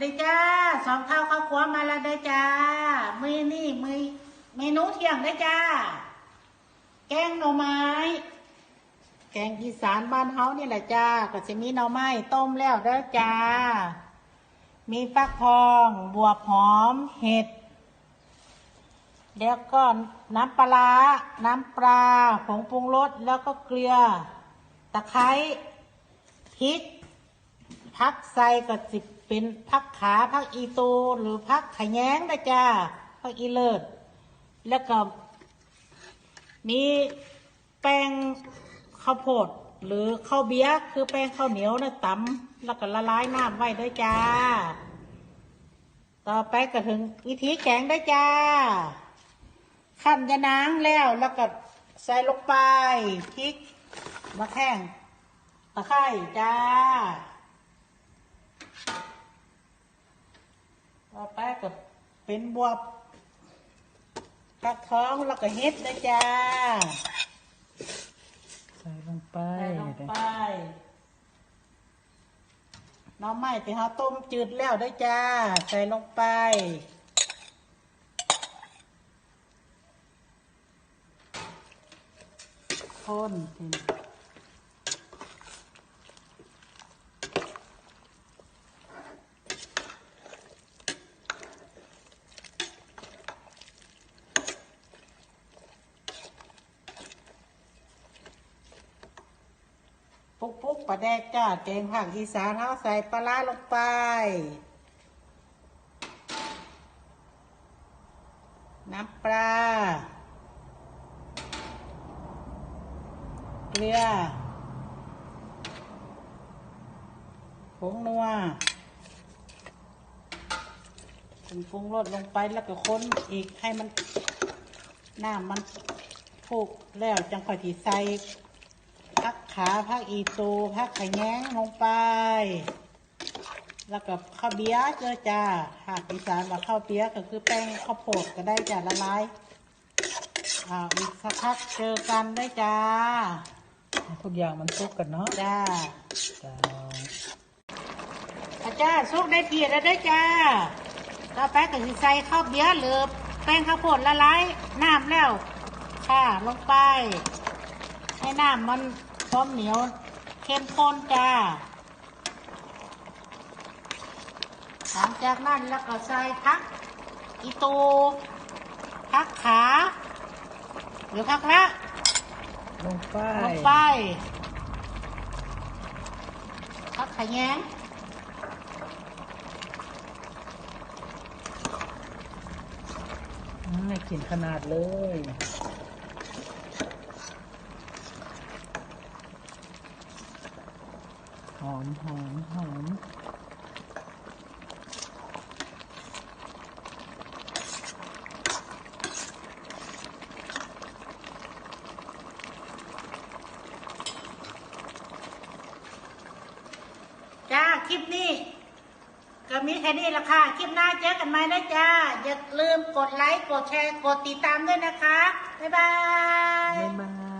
สดีจ้าสองเท่าข้าวครัวมาแล้วได้จ้า มือนี่มือเมนูเที่ยงได้จ้า แกงหน่อไม้ แกงอีสานบ้านเฮานี่แหละจ้า ก็จะมีหน่อไม้ต้มแล้วเด้จ้า มีฟักทอง บวบหอม เห็ด แล้วก็น้ำปลา น้ำปลา ผงปรุงรส แล้วก็เกลือ ตะไคร้ พริก พักใส่ก็สิบ เป็นพักขาพักอีโต หรือพักขะแยงนะจ้าพักอีเลิศแล้วก็ มีแป้งข้าวโพดหรือข้าวเบียคือแป้งข้าวเหนียวนะตำแล้วก็ละลายน้ำไว้ด้วยจ้า ต่อไปก็ถึงวิธีแกงได้จ้าขั้นยานางแล้วแล้วก็ใส่ลงไปพริกมะแข้งตะไคร้จ้า ต่อไปก็ เป็นบวบฟักทองแล้วก็เฮ็ดเลยจ้า ใส่ลงไปใส่ลงไปหน้ำไม้ที่เราต้มจืดแล้วด้วยจ้า ใส่ลงไป คนที ปุ๊กปุ๊กปลาแดกจ้าแกงผักอีสานเราใส่ปลาร้าลงไป น้ำปลาเกลือผงนัวผงปรุงรสลงไปแล้วก็ค้นอีกให้มันน้ำมันพุกแล้วจังค่อยที่ใส่ ขาพักอีตูพักไข่แง้งลงไป แล้วก็ข้าวเบี้ยเจอจ้าหากอีสานว่าข้าวเบี้ยก็คือแป้งข้าวโพดก็ได้จ้าละลายอ่าอีกสักพักเจอกันได้จ้า ทุกอย่างมันซุกกันเนาะจ้าจ้าอาจารย์สุกได้ทีแล้วได้อจ้าต่อไปก็สิใส่ข้าวเบี้ยหรือแป้งข้าวโพดละลายน้ำแล้วค่ะลงไป ให้น้ำมัน พร้อมเหนียวเข้มข้นจ้า หลังจากนั้นแล้วก็ใส่พักอีตูพักขา หรือพักละลงไปลงไปพักขะแยงอืมไม่กินขนาดเลย หอมหอมหอมจ้า คลิปนี้ ก็มีแค่นี้ละค่ะ คลิปหน้าเจอกันใหม่นะจ้า อย่าลืมกดไลค์ กดแชร์ กดติดตามด้วยนะคะ บ๊ายบาย บ๊ายบาย